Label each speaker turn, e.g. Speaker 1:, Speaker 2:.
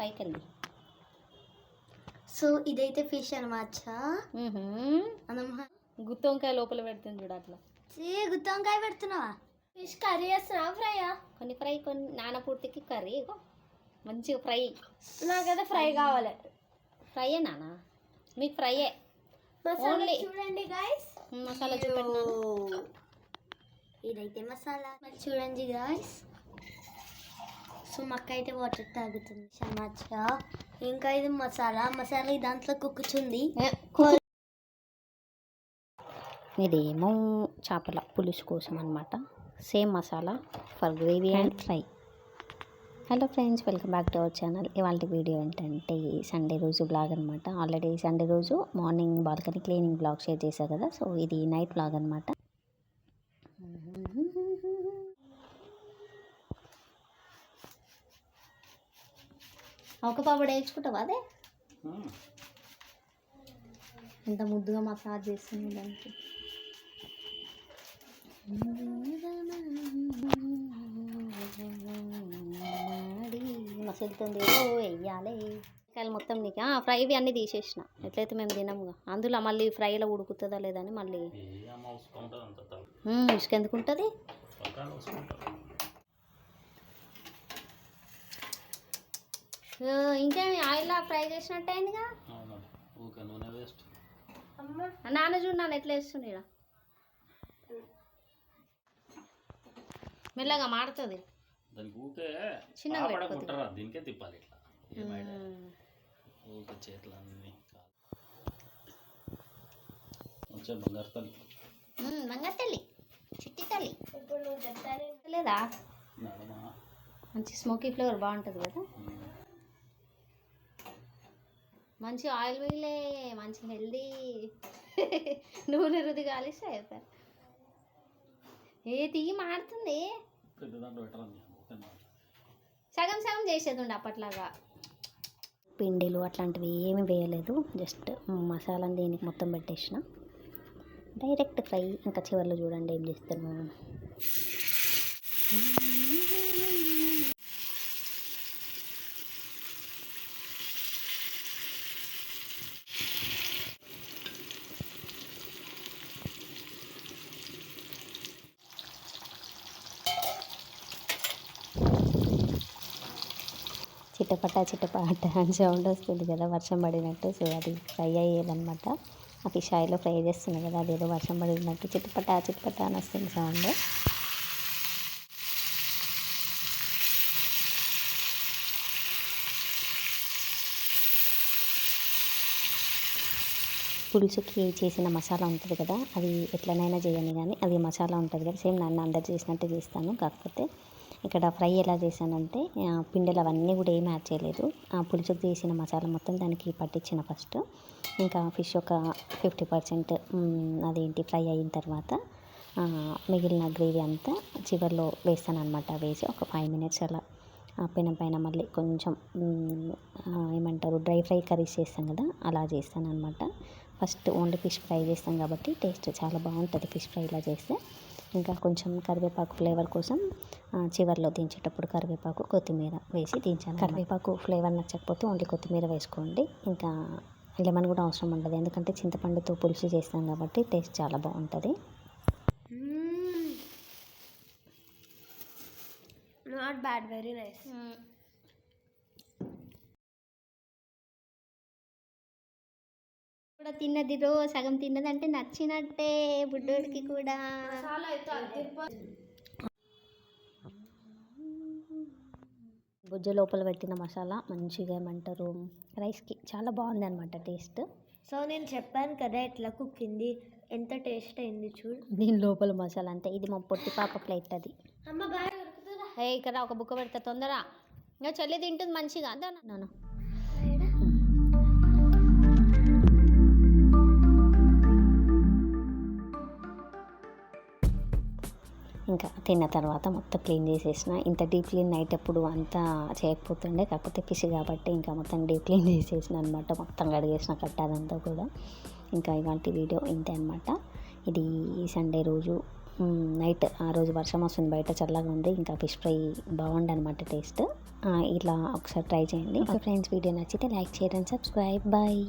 Speaker 1: పైకి వెళ్ళి
Speaker 2: సో ఇదైతే ఫిష్ అనమాట
Speaker 1: గుత్తి వంకాయ లోపల పెడుతుంది చూడు అట్లా.
Speaker 2: గుత్తి వంకాయ పెడుతున్నావా? ఫిష్ కర్రీ చేస్తున్నావా ఫ్రైయా
Speaker 1: కొన్ని ఫ్రై కొన్ని నానపూర్తికి కర్రీ మంచిగా ఫ్రై.
Speaker 2: నాకైతే ఫ్రై కావాలి.
Speaker 1: ఫ్రైయే నానా మీకు ఫ్రైయే.
Speaker 2: చూడండి గాయస్
Speaker 1: మసాలా చూపెట్టినాను
Speaker 2: ఇదైతే మసాలా. చూడండి గాయస్ సో మక్క అయితే వాటర్ తాగుతుంది. సమాచా ఇంకా ఇది మసాలా. మసాలా ఈ దాంట్లో కుక్కుచుంది
Speaker 1: ఇదేమో చేపల పులుసు కోసం అనమాట same masala for gravy and fry. Hello friends welcome back to our channel ఇవాళ వీడియో ఏంటంటే సండే రోజు బ్లాగ్ అనమాట ఆల్రెడీ సండే రోజు morning balcony cleaning blog share చేశా కదా. సో ఇది నైట్ బ్లాగ్ అనమాట ఒక పాపడు వేయించుకుంటావా అదే? ఎంత ముద్దుగా మసాజ్ చేస్తుంది దానికి. మసులుతుంది. ఓ వెయ్యాలి. కాయలు మొత్తం నీకు? ఫ్రైవి అన్నీ తీసేసిన. ఎట్లయితే మేము తినముగా. అందులో మళ్ళీ ఫ్రైలో ఉడుకుతుందా లేదని మళ్ళీ. ఇసుక ఎందుకు ఉంటుంది? ఇంకా ఆయిల్ ఫ్రై చేసినట్టు అయిందిగా
Speaker 3: ఊకే నూనె వేస్ట్.
Speaker 1: నాన్న చూడు నాన్న ఎట్లా వేస్తుంది ఈడ. మెల్లగా మాడుతుంది.
Speaker 3: దానికి ఊకే
Speaker 1: చిన్నగా
Speaker 3: ఆపడ
Speaker 1: పెట్టుకోవద్దు.
Speaker 3: కుట్టరా దీనికే తిప్పాలి ఇట్లా. ఏమైనా ఊకే చేతులు అన్నీ వచ్చే బంగారు తల్లి
Speaker 1: చిట్టి తల్లి లేదా? మంచి స్మోకీ ఫ్లేవర్ బాగుంటుంది కదా? మంచి ఆయిల్ మిగిలే మంచి హెల్దీ నూనె రుది కాలిస్తే అయిపోయి ఏ తీయి
Speaker 3: మాట.
Speaker 1: సగం సగం చేసేది ఉండే అప్పట్లాగా. పిండిలు అట్లాంటివి ఏమీ వేయలేదు జస్ట్ మసాలాని దీనికి మొత్తం పెట్టేసిన. డైరెక్ట్ ఫ్రై ఇంకా చివర్లో చూడండి ఏం చేస్తాను చిట్టపట చిట్టపట అని సౌండ్ వస్తుంది కదా వర్షం పడినట్టు. సో అది ఫ్రై అయ్యేదనమాట ఆ ఫిష్ ఆయిల్లో ఫ్రై చేస్తుంది కదా అదేదో వర్షం పడినట్టు చిట్టపట చిట్టపట అని వస్తుంది సౌండ్. పులుసుకి చేసిన మసాలా ఉంటుంది కదా అది ఎట్లనైనా చేయండి కానీ అది మసాలా ఉంటుంది కదా సేమ్ నన్ను అందరు చేసినట్టు చేస్తాను. కాకపోతే ఇక్కడ ఫ్రై ఎలా చేశానంటే పిండిలు అవన్నీ కూడా ఏం యాడ్ చేయలేదు. ఆ పులుసుకు చేసిన మసాలా మొత్తం దానికి పట్టించిన ఫస్ట్ ఇంకా ఫిష్ ఒక ఫిఫ్టీ పర్సెంట్ అదేంటి ఫ్రై అయిన తర్వాత మిగిలిన గ్రేవీ అంతా చివరిలో వేస్తాను అనమాట వేసి ఒక ఫైవ్ మినిట్స్ అలా ఆ పెనం పైన మళ్ళీ కొంచెం ఏమంటారు డ్రై ఫ్రై కర్రీస్ చేస్తాం కదా అలా చేస్తాను అనమాట ఫస్ట్ ఓన్లీ ఫిష్ ఫ్రై చేస్తాం కాబట్టి టేస్ట్ చాలా బాగుంటుంది ఫిష్ ఫ్రై ఇలా చేస్తే. ఇంకా కొంచెం కరివేపాకు ఫ్లేవర్ కోసం చివర్లో దించేటప్పుడు కరివేపాకు కొత్తిమీర వేసి దించాను కరివేపాకు ఫ్లేవర్ నచ్చకపోతే ఓన్లీ కొత్తిమీర వేసుకోండి. ఇంకా లెమన్ కూడా అవసరం ఉండదు. ఎందుకంటే చింతపండుతో పులుసు చేస్తాం కాబట్టి టేస్ట్ చాలా బాగుంటుంది.
Speaker 2: నాట్ బ్యాడ్ వెరీ నైస్
Speaker 1: కూడా తిన్నది రో సగం తిన్నదంటే నచ్చినట్టే బుడ్డోడికి కూడా. బుజ్జ లోపల పెట్టిన మసాలా మంచిగా ఏమంటారు రైస్కి చాలా బాగుంది అనమాట టేస్ట్.
Speaker 2: సో నేను చెప్పాను కదా ఎట్లా కుక్కింది ఎంత టేస్ట్ అయింది చూడు.
Speaker 1: దీని లోపల మసాలా అంతే ఇది మా పొట్టి పాప ప్లేట్ అది.
Speaker 2: అమ్మ బాగా
Speaker 1: ఇక్కడ ఒక బుక్క పెడతా తొందర ఇంకా చెల్లి తింటుంది మంచిగా. అదా నాన్న. ఇంకా తిన్న తర్వాత మొత్తం క్లీన్ చేసేసిన. ఇంత డీప్ క్లీన్ నైట్ అప్పుడు అంతా చేయకపోతుండే కాకపోతే ఫిష్ కాబట్టి ఇంకా మొత్తం డీప్ క్లీన్ చేసేసిన అనమాట మొత్తం కడిగేసిన కట్టాదంతా కూడా. ఇంకా ఇలాంటి వీడియో ఇంతే అనమాట ఇది సండే రోజు నైట్ ఆ రోజు వర్షం వస్తుంది బయట చల్లగా ఉంది ఇంకా ఫిష్ ఫ్రై బాగుంది అనమాట టేస్ట్. ఇట్లా ఒకసారి ట్రై చేయండి. ఫ్రెండ్స్ వీడియో నచ్చితే లైక్ చేయడం సబ్స్క్రైబ్ బాయ్.